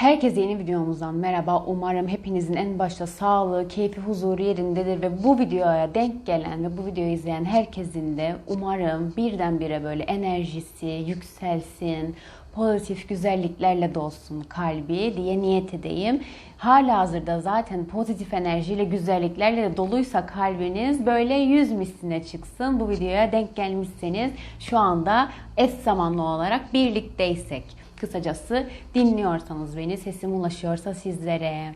Herkese yeni videomuzdan merhaba. Umarım hepinizin en başta sağlığı, keyfi, huzuru yerindedir ve bu videoya denk gelen ve bu videoyu izleyen herkesin de umarım birdenbire böyle enerjisi yükselsin, pozitif güzelliklerle dolsun kalbi diye niyet edeyim. Hala hazırda zaten pozitif enerjiyle, güzelliklerle de doluysa kalbiniz böyle yüz misline çıksın. Bu videoya denk gelmişseniz şu anda eş zamanlı olarak birlikteysek. Kısacası dinliyorsanız beni, sesim ulaşıyorsa sizlere.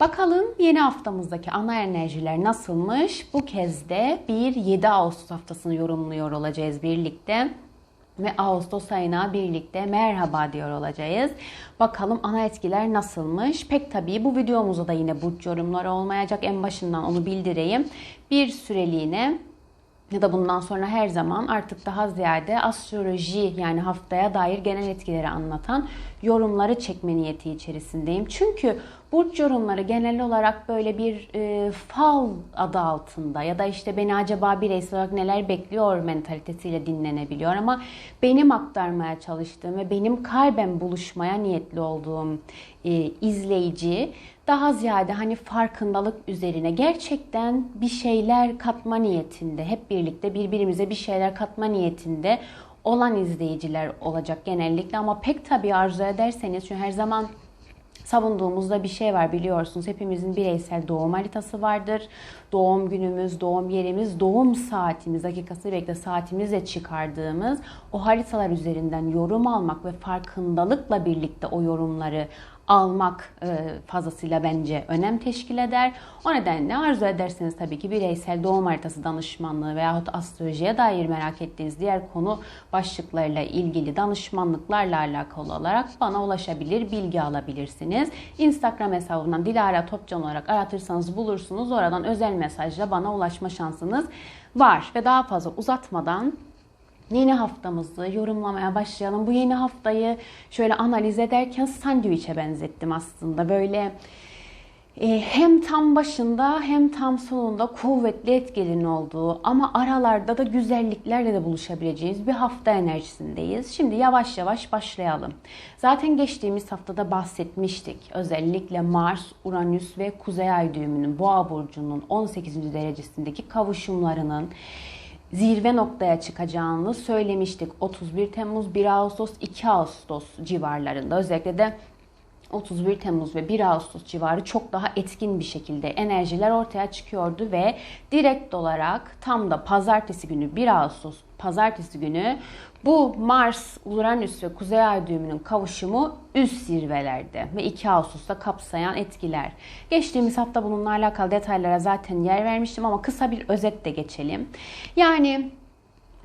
Bakalım yeni haftamızdaki ana enerjiler nasılmış? Bu kez de bir 7 Ağustos haftasını yorumluyor olacağız birlikte ve Ağustos ayına birlikte merhaba diyor olacağız. Bakalım ana etkiler nasılmış? Pek tabii bu videomuzda da yine burç yorumları olmayacak. En başından onu bildireyim. Bir süreliğine ya da bundan sonra her zaman artık daha ziyade astroloji yani haftaya dair genel etkileri anlatan yorumları çekme niyeti içerisindeyim. Çünkü burç yorumları genel olarak böyle bir e, fal adı altında ya da işte beni acaba bireysel olarak neler bekliyor mentalitesiyle dinlenebiliyor ama benim aktarmaya çalıştığım ve benim kalben buluşmaya niyetli olduğum e, izleyici daha ziyade hani farkındalık üzerine gerçekten bir şeyler katma niyetinde hep birlikte birbirimize bir şeyler katma niyetinde olan izleyiciler olacak genellikle ama pek tabii arzu ederseniz çünkü her zaman savunduğumuzda bir şey var biliyorsunuz. Hepimizin bireysel doğum haritası vardır. Doğum günümüz, doğum yerimiz, doğum saatimiz, dakikası bekle saatimizle çıkardığımız o haritalar üzerinden yorum almak ve farkındalıkla birlikte o yorumları almak e, fazlasıyla bence önem teşkil eder. O nedenle arzu ederseniz tabii ki bireysel doğum haritası danışmanlığı veyahut astrolojiye dair merak ettiğiniz diğer konu başlıklarıyla ilgili danışmanlıklarla alakalı olarak bana ulaşabilir, bilgi alabilirsiniz. Instagram hesabından Dilara Topcan olarak aratırsanız bulursunuz. Oradan özel mesajla bana ulaşma şansınız var. Ve daha fazla uzatmadan yeni haftamızı yorumlamaya başlayalım. Bu yeni haftayı şöyle analiz ederken sandviçe benzettim aslında. Böyle e, hem tam başında hem tam sonunda kuvvetli etkilerin olduğu ama aralarda da güzelliklerle de buluşabileceğiniz bir hafta enerjisindeyiz. Şimdi yavaş yavaş başlayalım. Zaten geçtiğimiz haftada bahsetmiştik. Özellikle Mars, Uranüs ve Kuzey Ay düğümünün Boğa burcunun 18. derecesindeki kavuşumlarının zirve noktaya çıkacağını söylemiştik. 31 Temmuz, 1 Ağustos, 2 Ağustos civarlarında özellikle de 31 Temmuz ve 1 Ağustos civarı çok daha etkin bir şekilde enerjiler ortaya çıkıyordu ve direkt olarak tam da pazartesi günü 1 Ağustos pazartesi günü bu Mars, Uranüs ve Kuzey Ay düğümünün kavuşumu üst zirvelerde ve 2 Ağustos'ta kapsayan etkiler. Geçtiğimiz hafta bununla alakalı detaylara zaten yer vermiştim ama kısa bir özet de geçelim. Yani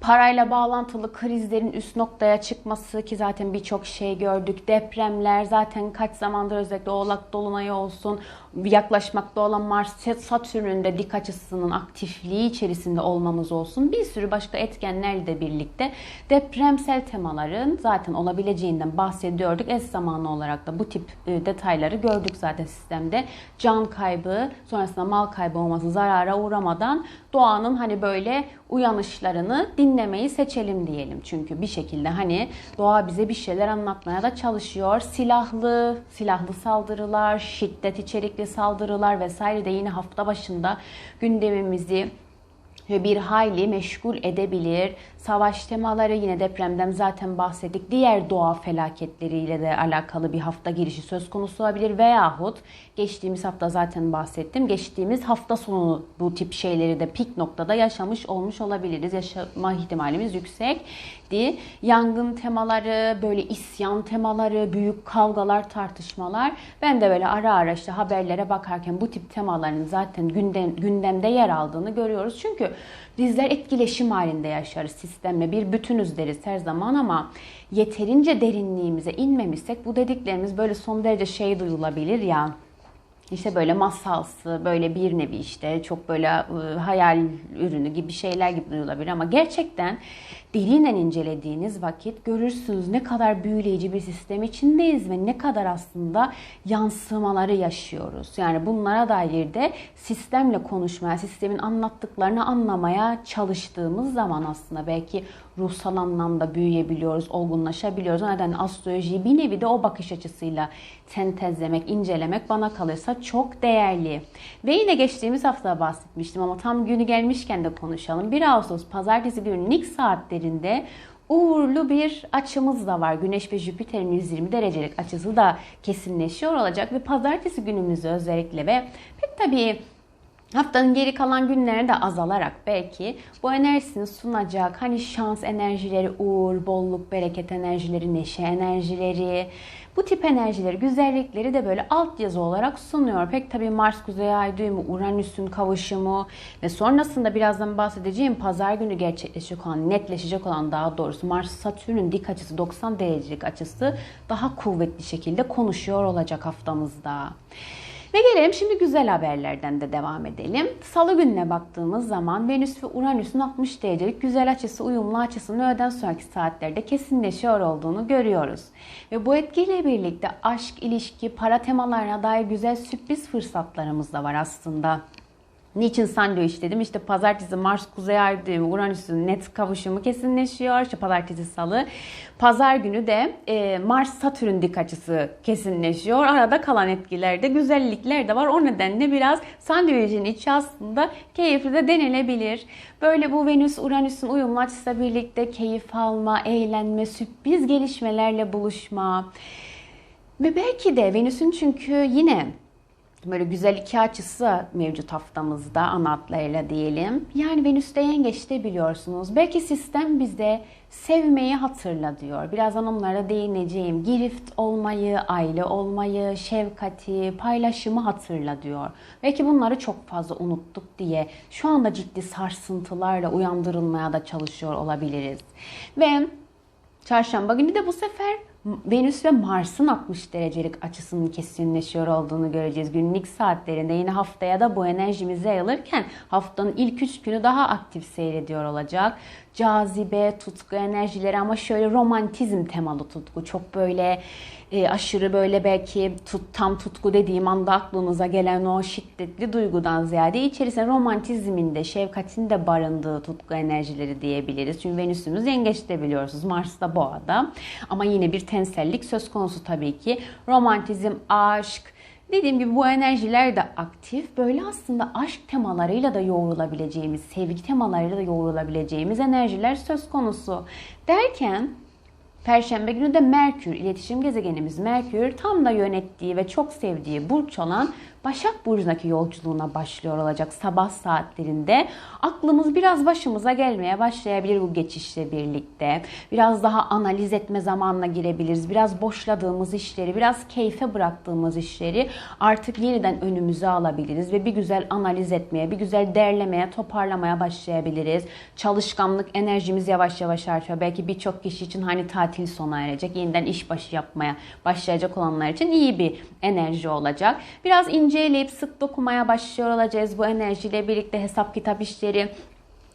parayla bağlantılı krizlerin üst noktaya çıkması ki zaten birçok şey gördük. Depremler zaten kaç zamandır özellikle Oğlak Dolunayı olsun yaklaşmakta olan Mars Satürn'ün de dik açısının aktifliği içerisinde olmamız olsun. Bir sürü başka etkenlerle birlikte depremsel temaların zaten olabileceğinden bahsediyorduk. Es zamanlı olarak da bu tip e, detayları gördük zaten sistemde. Can kaybı, sonrasında mal kaybı olması zarara uğramadan doğanın hani böyle uyanışlarını dinlemeyi seçelim diyelim. Çünkü bir şekilde hani doğa bize bir şeyler anlatmaya da çalışıyor. Silahlı, silahlı saldırılar, şiddet içerikli saldırılar vesaire de yine hafta başında gündemimizi bir hayli meşgul edebilir. Savaş temaları yine depremden zaten bahsettik. Diğer doğa felaketleriyle de alakalı bir hafta girişi söz konusu olabilir. Veyahut geçtiğimiz hafta zaten bahsettim. Geçtiğimiz hafta sonu bu tip şeyleri de pik noktada yaşamış olmuş olabiliriz. Yaşama ihtimalimiz yüksek. Yangın temaları, böyle isyan temaları, büyük kavgalar, tartışmalar. Ben de böyle ara ara işte haberlere bakarken bu tip temaların zaten gündem, gündemde yer aldığını görüyoruz. Çünkü bizler etkileşim halinde yaşarız sistemle. Bir bütünüz deriz her zaman ama yeterince derinliğimize inmemişsek bu dediklerimiz böyle son derece şey duyulabilir ya işte böyle masalsı, böyle bir nevi işte çok böyle e, hayal ürünü gibi şeyler gibi duyulabilir ama gerçekten derinen incelediğiniz vakit görürsünüz ne kadar büyüleyici bir sistem içindeyiz ve ne kadar aslında yansımaları yaşıyoruz. Yani bunlara dair de sistemle konuşmaya, sistemin anlattıklarını anlamaya çalıştığımız zaman aslında belki ruhsal anlamda büyüyebiliyoruz, olgunlaşabiliyoruz. O nedenle astrolojiyi bir nevi de o bakış açısıyla sentezlemek, incelemek bana kalırsa çok değerli. Ve yine geçtiğimiz hafta bahsetmiştim ama tam günü gelmişken de konuşalım. 1 Ağustos pazartesi günü ilk saatlerinde uğurlu bir açımız da var. Güneş ve Jüpiter'in 120 derecelik açısı da kesinleşiyor olacak ve pazartesi günümüzü özellikle ve pek tabii Haftanın geri kalan günlerinde azalarak belki bu enerjisini sunacak. Hani şans enerjileri, uğur, bolluk, bereket enerjileri, neşe enerjileri, bu tip enerjileri, güzellikleri de böyle altyazı olarak sunuyor. Pek tabii Mars Kuzey Ay düğümü, Uranüs'ün kavuşumu ve sonrasında birazdan bahsedeceğim pazar günü gerçekleşecek olan, netleşecek olan daha doğrusu Mars Satürn'ün dik açısı 90 derecelik açısı daha kuvvetli şekilde konuşuyor olacak haftamızda. Ve gelelim şimdi güzel haberlerden de devam edelim. Salı gününe baktığımız zaman Venüs ve Uranüs'ün 60 derecelik güzel açısı, uyumlu açısının öğleden sonraki saatlerde kesinleşiyor olduğunu görüyoruz. Ve bu etkiyle birlikte aşk, ilişki, para temalarına dair güzel sürpriz fırsatlarımız da var aslında. Niçin sandviç dedim? İşte pazartesi Mars Kuzey Ay düğümü Uranüs'ün net kavuşumu kesinleşiyor. İşte pazartesi salı. Pazar günü de e, Mars Satürn dik açısı kesinleşiyor. Arada kalan etkilerde güzellikler de var. O nedenle biraz sandviçin içi aslında keyifli de denilebilir. Böyle bu Venüs Uranüs'ün uyumlu açısıyla birlikte keyif alma, eğlenme, sürpriz gelişmelerle buluşma. Ve belki de Venüs'ün çünkü yine böyle güzel iki açısı mevcut haftamızda ana diyelim. Yani Venüs'te yengeçte biliyorsunuz. Belki sistem bize sevmeyi hatırla diyor. Birazdan onlara değineceğim. Girift olmayı, aile olmayı, şefkati, paylaşımı hatırla diyor. Belki bunları çok fazla unuttuk diye şu anda ciddi sarsıntılarla uyandırılmaya da çalışıyor olabiliriz. Ve çarşamba günü de bu sefer Venüs ve Mars'ın 60 derecelik açısının kesinleşiyor olduğunu göreceğiz. Günlük saatlerinde yine haftaya da bu enerjimiz yayılırken haftanın ilk 3 günü daha aktif seyrediyor olacak. Cazibe, tutku enerjileri ama şöyle romantizm temalı tutku. Çok böyle e, aşırı böyle belki tut, tam tutku dediğim anda aklınıza gelen o şiddetli duygudan ziyade içerisinde romantizmin de şefkatin de barındığı tutku enerjileri diyebiliriz. Çünkü Venüs'ümüz yengeçte biliyorsunuz. Mars da boğada. Ama yine bir tensellik söz konusu tabii ki. Romantizm, aşk, Dediğim gibi bu enerjiler de aktif. Böyle aslında aşk temalarıyla da yoğrulabileceğimiz, sevgi temalarıyla da yoğrulabileceğimiz enerjiler söz konusu. Derken Perşembe günü de Merkür, iletişim gezegenimiz Merkür tam da yönettiği ve çok sevdiği burç olan Başak Burcu'ndaki yolculuğuna başlıyor olacak sabah saatlerinde. Aklımız biraz başımıza gelmeye başlayabilir bu geçişle birlikte. Biraz daha analiz etme zamanına girebiliriz. Biraz boşladığımız işleri, biraz keyfe bıraktığımız işleri artık yeniden önümüze alabiliriz ve bir güzel analiz etmeye, bir güzel derlemeye, toparlamaya başlayabiliriz. Çalışkanlık enerjimiz yavaş yavaş artıyor. Belki birçok kişi için hani tatil sona erecek, yeniden iş başı yapmaya başlayacak olanlar için iyi bir enerji olacak. Biraz ince inceleyip sık dokumaya başlıyor olacağız bu enerjiyle birlikte hesap kitap işleri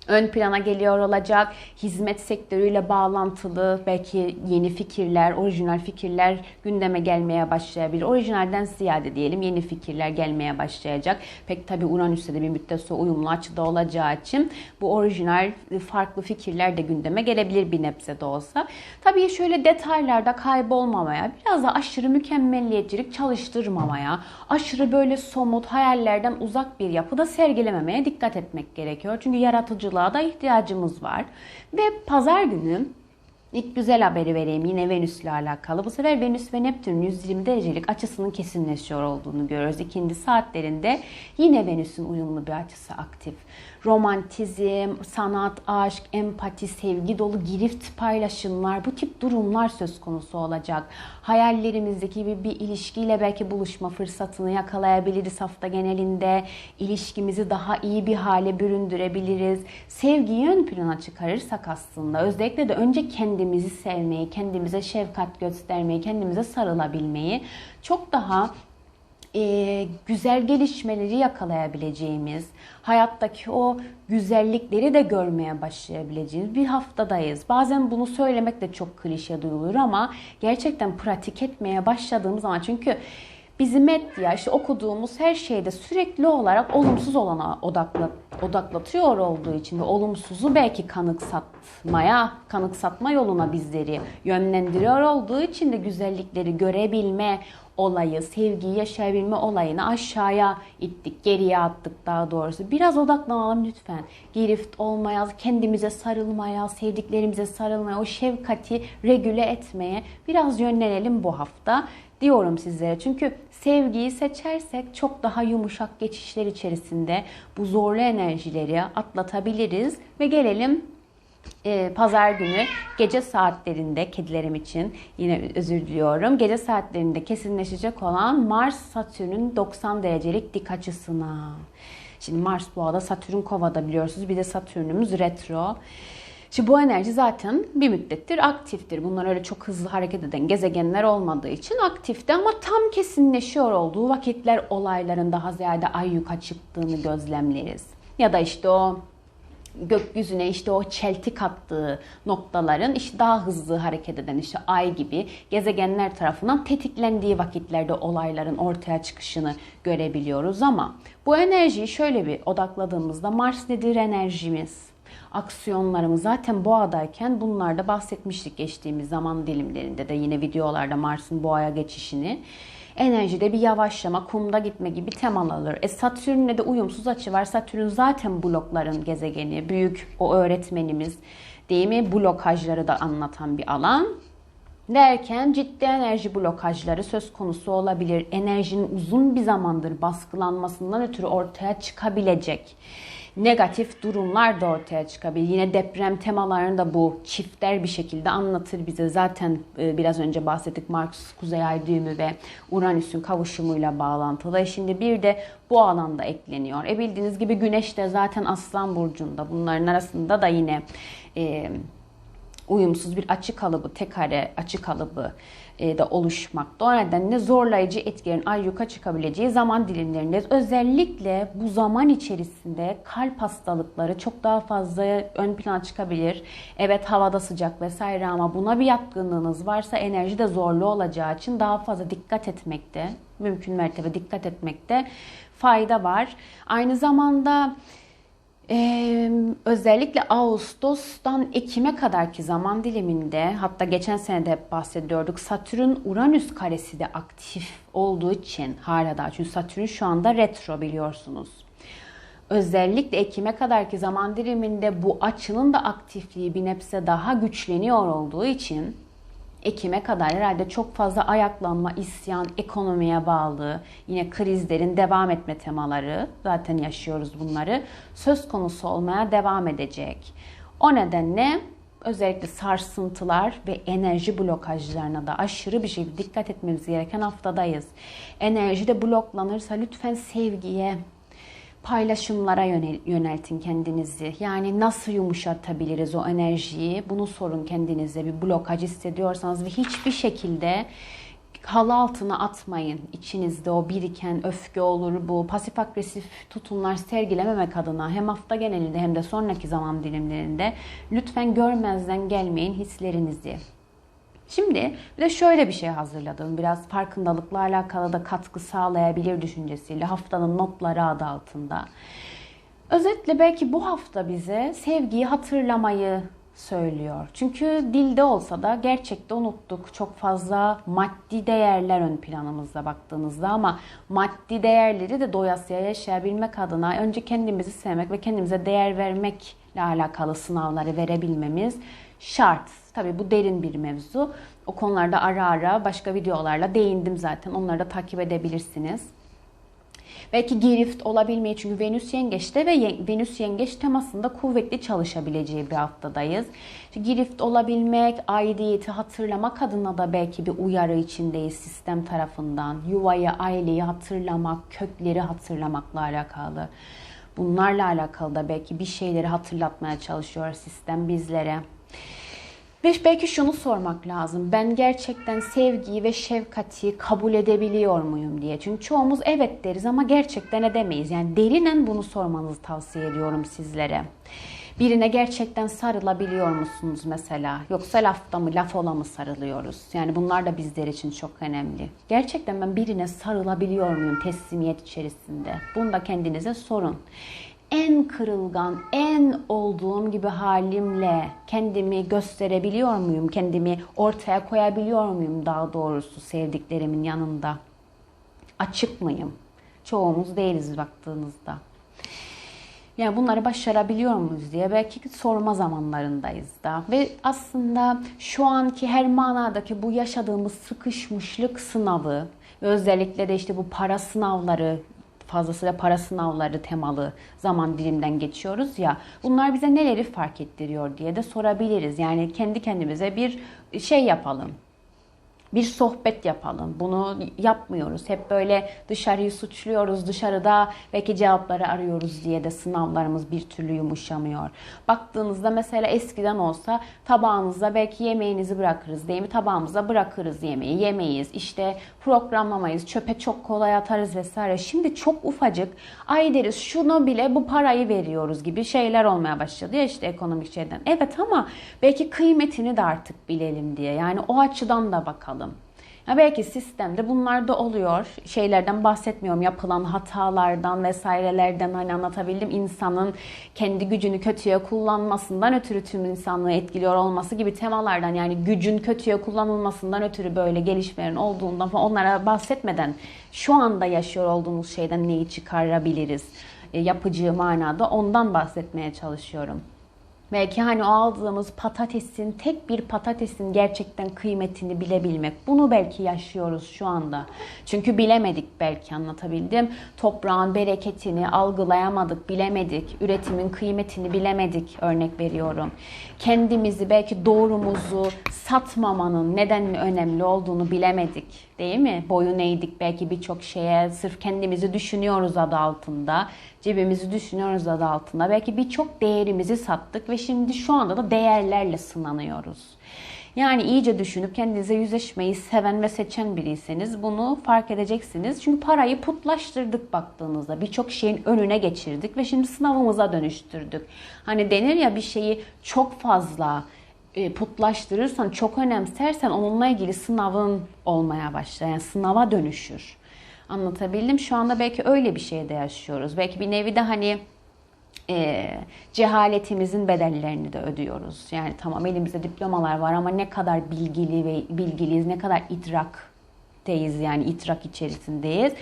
ön plana geliyor olacak. Hizmet sektörüyle bağlantılı belki yeni fikirler, orijinal fikirler gündeme gelmeye başlayabilir. Orijinalden ziyade diyelim yeni fikirler gelmeye başlayacak. Pek tabi Uranüs'te de bir müddet sonra uyumlu açıda olacağı için bu orijinal farklı fikirler de gündeme gelebilir bir nebze de olsa. Tabii şöyle detaylarda kaybolmamaya, biraz da aşırı mükemmelliyetçilik çalıştırmamaya, aşırı böyle somut hayallerden uzak bir yapıda sergilememeye dikkat etmek gerekiyor. Çünkü yaratıcı yaratıcılığa da ihtiyacımız var. Ve pazar günü İlk güzel haberi vereyim yine Venüs ile alakalı. Bu sefer Venüs ve Neptün 120 derecelik açısının kesinleşiyor olduğunu görüyoruz. İkindi saatlerinde yine Venüs'ün uyumlu bir açısı aktif romantizm, sanat, aşk, empati, sevgi dolu girift paylaşımlar, bu tip durumlar söz konusu olacak. Hayallerimizdeki bir, bir ilişkiyle belki buluşma fırsatını yakalayabiliriz hafta genelinde. İlişkimizi daha iyi bir hale büründürebiliriz. Sevgiyi ön plana çıkarırsak aslında özellikle de önce kendimizi sevmeyi, kendimize şefkat göstermeyi, kendimize sarılabilmeyi çok daha e, güzel gelişmeleri yakalayabileceğimiz, hayattaki o güzellikleri de görmeye başlayabileceğimiz bir haftadayız. Bazen bunu söylemek de çok klişe duyulur ama gerçekten pratik etmeye başladığımız zaman çünkü bizi medya, işte okuduğumuz her şeyde sürekli olarak olumsuz olana odakla, odaklatıyor olduğu için ve olumsuzu belki kanıksatmaya, kanıksatma yoluna bizleri yönlendiriyor olduğu için de güzellikleri görebilme, olayı, sevgiyi yaşayabilme olayını aşağıya ittik, geriye attık daha doğrusu. Biraz odaklanalım lütfen. Girift olmaya, kendimize sarılmaya, sevdiklerimize sarılmaya, o şefkati regüle etmeye biraz yönlenelim bu hafta diyorum sizlere. Çünkü sevgiyi seçersek çok daha yumuşak geçişler içerisinde bu zorlu enerjileri atlatabiliriz ve gelelim e, pazar günü gece saatlerinde kedilerim için yine özür diliyorum. Gece saatlerinde kesinleşecek olan Mars Satürn'ün 90 derecelik dik açısına. Şimdi Mars boğada, Satürn kovada biliyorsunuz. Bir de Satürn'ümüz retro. Şimdi bu enerji zaten bir müddettir aktiftir. Bunlar öyle çok hızlı hareket eden gezegenler olmadığı için aktifti ama tam kesinleşiyor olduğu vakitler olayların daha ziyade ay yuka çıktığını gözlemleriz. Ya da işte o gökyüzüne işte o çeltik attığı noktaların işte daha hızlı hareket eden işte ay gibi gezegenler tarafından tetiklendiği vakitlerde olayların ortaya çıkışını görebiliyoruz ama bu enerjiyi şöyle bir odakladığımızda Mars nedir enerjimiz? Aksiyonlarımız zaten boğadayken bunlarda bahsetmiştik geçtiğimiz zaman dilimlerinde de yine videolarda Mars'ın boğaya geçişini enerjide bir yavaşlama, kumda gitme gibi temalar E Satürn'le de uyumsuz açı var. Satürn zaten blokların gezegeni, büyük o öğretmenimiz değil mi? Blokajları da anlatan bir alan. Derken ciddi enerji blokajları söz konusu olabilir. Enerjinin uzun bir zamandır baskılanmasından ötürü ortaya çıkabilecek negatif durumlar da ortaya çıkabilir. Yine deprem temalarını da bu çiftler bir şekilde anlatır bize. Zaten e, biraz önce bahsettik Mars Kuzey Ay düğümü ve Uranüs'ün kavuşumuyla bağlantılı. Şimdi bir de bu alanda ekleniyor. E bildiğiniz gibi Güneş de zaten Aslan Burcu'nda. Bunların arasında da yine e, uyumsuz bir açı kalıbı, tek kare açı kalıbı da oluşmakta. O nedenle zorlayıcı etkilerin ayyuka çıkabileceği zaman dilimlerinde özellikle bu zaman içerisinde kalp hastalıkları çok daha fazla ön plana çıkabilir. Evet havada sıcak vesaire ama buna bir yatkınlığınız varsa enerji de zorlu olacağı için daha fazla dikkat etmekte, mümkün mertebe dikkat etmekte fayda var. Aynı zamanda ee, özellikle Ağustos'tan Ekim'e kadarki zaman diliminde hatta geçen sene de hep bahsediyorduk Satürn Uranüs karesi de aktif olduğu için hala daha çünkü Satürn şu anda retro biliyorsunuz. Özellikle Ekim'e kadarki zaman diliminde bu açının da aktifliği bir nebze daha güçleniyor olduğu için Ekim'e kadar herhalde çok fazla ayaklanma, isyan, ekonomiye bağlı, yine krizlerin devam etme temaları, zaten yaşıyoruz bunları, söz konusu olmaya devam edecek. O nedenle özellikle sarsıntılar ve enerji blokajlarına da aşırı bir şekilde dikkat etmemiz gereken haftadayız. Enerji de bloklanırsa lütfen sevgiye, paylaşımlara yöneltin kendinizi. Yani nasıl yumuşatabiliriz o enerjiyi? Bunu sorun kendinize. Bir blokaj hissediyorsanız ve hiçbir şekilde halı altına atmayın. İçinizde o biriken öfke olur bu pasif agresif tutumlar sergilememek adına hem hafta genelinde hem de sonraki zaman dilimlerinde lütfen görmezden gelmeyin hislerinizi. Şimdi bir de şöyle bir şey hazırladım. Biraz farkındalıkla alakalı da katkı sağlayabilir düşüncesiyle haftanın notları adı altında. Özetle belki bu hafta bize sevgiyi hatırlamayı söylüyor. Çünkü dilde olsa da gerçekte unuttuk. Çok fazla maddi değerler ön planımızda baktığınızda ama maddi değerleri de doyasıya yaşayabilmek adına önce kendimizi sevmek ve kendimize değer vermekle alakalı sınavları verebilmemiz şart. Tabii bu derin bir mevzu. O konularda ara ara başka videolarla değindim zaten. Onları da takip edebilirsiniz. Belki girift olabilmeyi çünkü Venüs yengeçte ve Venüs yengeç temasında kuvvetli çalışabileceği bir haftadayız. İşte girift olabilmek, aidiyeti hatırlamak adına da belki bir uyarı içindeyiz sistem tarafından. Yuvayı, aileyi hatırlamak, kökleri hatırlamakla alakalı. Bunlarla alakalı da belki bir şeyleri hatırlatmaya çalışıyor sistem bizlere. Ve belki şunu sormak lazım. Ben gerçekten sevgiyi ve şefkati kabul edebiliyor muyum diye. Çünkü çoğumuz evet deriz ama gerçekten edemeyiz. Yani derinen bunu sormanızı tavsiye ediyorum sizlere. Birine gerçekten sarılabiliyor musunuz mesela? Yoksa lafta mı, laf ola mı sarılıyoruz? Yani bunlar da bizler için çok önemli. Gerçekten ben birine sarılabiliyor muyum teslimiyet içerisinde? Bunu da kendinize sorun en kırılgan, en olduğum gibi halimle kendimi gösterebiliyor muyum? Kendimi ortaya koyabiliyor muyum daha doğrusu sevdiklerimin yanında? Açık mıyım? Çoğumuz değiliz baktığınızda. Yani bunları başarabiliyor muyuz diye belki sorma zamanlarındayız da. Ve aslında şu anki her manadaki bu yaşadığımız sıkışmışlık sınavı özellikle de işte bu para sınavları, fazlasıyla para sınavları temalı zaman dilimden geçiyoruz ya. Bunlar bize neleri fark ettiriyor diye de sorabiliriz. Yani kendi kendimize bir şey yapalım bir sohbet yapalım. Bunu yapmıyoruz. Hep böyle dışarıyı suçluyoruz. Dışarıda belki cevapları arıyoruz diye de sınavlarımız bir türlü yumuşamıyor. Baktığınızda mesela eskiden olsa tabağınızda belki yemeğinizi bırakırız değil mi? Tabağımıza bırakırız yemeği, yemeyiz. İşte programlamayız. Çöpe çok kolay atarız vesaire. Şimdi çok ufacık ay deriz şunu bile bu parayı veriyoruz gibi şeyler olmaya başladı ya işte ekonomik şeyden. Evet ama belki kıymetini de artık bilelim diye. Yani o açıdan da bakalım. Ya belki sistemde bunlar da oluyor. Şeylerden bahsetmiyorum. Yapılan hatalardan vesairelerden hani anlatabildim. insanın kendi gücünü kötüye kullanmasından ötürü tüm insanlığı etkiliyor olması gibi temalardan yani gücün kötüye kullanılmasından ötürü böyle gelişmelerin olduğundan falan onlara bahsetmeden şu anda yaşıyor olduğumuz şeyden neyi çıkarabiliriz? E, yapıcı manada ondan bahsetmeye çalışıyorum. Belki hani aldığımız patatesin, tek bir patatesin gerçekten kıymetini bilebilmek. Bunu belki yaşıyoruz şu anda. Çünkü bilemedik belki anlatabildim. Toprağın bereketini algılayamadık, bilemedik. Üretimin kıymetini bilemedik örnek veriyorum. Kendimizi belki doğrumuzu satmamanın neden önemli olduğunu bilemedik değil mi? Boyun eğdik belki birçok şeye sırf kendimizi düşünüyoruz adı altında. Cebimizi düşünüyoruz adı altında. Belki birçok değerimizi sattık ve şimdi şu anda da değerlerle sınanıyoruz. Yani iyice düşünüp kendinize yüzleşmeyi seven ve seçen biriyseniz bunu fark edeceksiniz. Çünkü parayı putlaştırdık baktığınızda. Birçok şeyin önüne geçirdik ve şimdi sınavımıza dönüştürdük. Hani denir ya bir şeyi çok fazla putlaştırırsan, çok önemsersen onunla ilgili sınavın olmaya başlar. Yani sınava dönüşür. Anlatabildim. Şu anda belki öyle bir şeyde yaşıyoruz. Belki bir nevi de hani e, cehaletimizin bedellerini de ödüyoruz. Yani tamam elimizde diplomalar var ama ne kadar bilgili ve bilgiliyiz, ne kadar idrakteyiz yani idrak içerisindeyiz.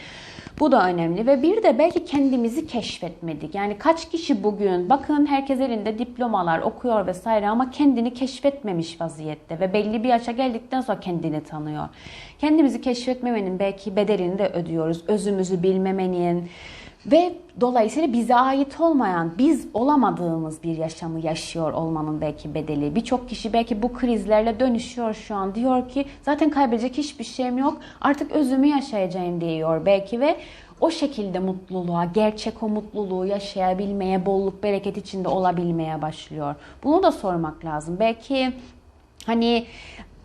Bu da önemli ve bir de belki kendimizi keşfetmedik. Yani kaç kişi bugün bakın herkes elinde diplomalar okuyor vesaire ama kendini keşfetmemiş vaziyette ve belli bir yaşa geldikten sonra kendini tanıyor. Kendimizi keşfetmemenin belki bedelini de ödüyoruz. Özümüzü bilmemenin, ve dolayısıyla bize ait olmayan, biz olamadığımız bir yaşamı yaşıyor olmanın belki bedeli. Birçok kişi belki bu krizlerle dönüşüyor şu an. Diyor ki zaten kaybedecek hiçbir şeyim yok. Artık özümü yaşayacağım diyor belki ve o şekilde mutluluğa, gerçek o mutluluğu yaşayabilmeye, bolluk bereket içinde olabilmeye başlıyor. Bunu da sormak lazım. Belki hani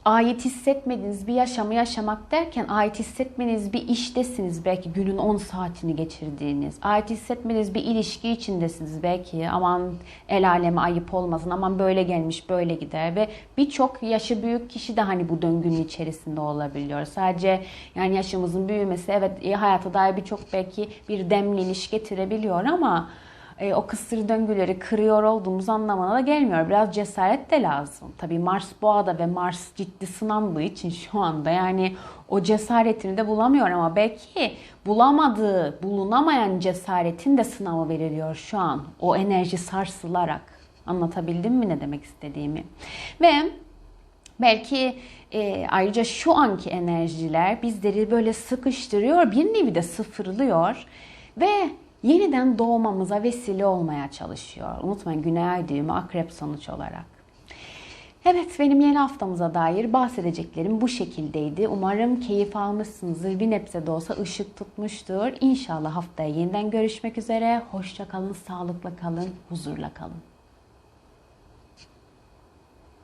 ait hissetmediğiniz bir yaşamı yaşamak derken ait hissetmediğiniz bir iştesiniz belki günün 10 saatini geçirdiğiniz. Ait hissetmediğiniz bir ilişki içindesiniz belki aman el aleme ayıp olmasın aman böyle gelmiş böyle gider ve birçok yaşı büyük kişi de hani bu döngünün içerisinde olabiliyor. Sadece yani yaşımızın büyümesi evet hayata dair birçok belki bir demleniş getirebiliyor ama e, o kısır döngüleri kırıyor olduğumuz anlamına da gelmiyor. Biraz cesaret de lazım. Tabii Mars boğada ve Mars ciddi sınandığı için şu anda yani o cesaretini de bulamıyor ama belki bulamadığı, bulunamayan cesaretin de sınavı veriliyor şu an. O enerji sarsılarak. Anlatabildim mi ne demek istediğimi? Ve belki e, ayrıca şu anki enerjiler bizleri böyle sıkıştırıyor, bir nevi de sıfırlıyor ve yeniden doğmamıza vesile olmaya çalışıyor. Unutmayın güney düğümü akrep sonuç olarak. Evet benim yeni haftamıza dair bahsedeceklerim bu şekildeydi. Umarım keyif almışsınızdır. Bir nebze de olsa ışık tutmuştur. İnşallah haftaya yeniden görüşmek üzere. Hoşça kalın, sağlıkla kalın, huzurla kalın.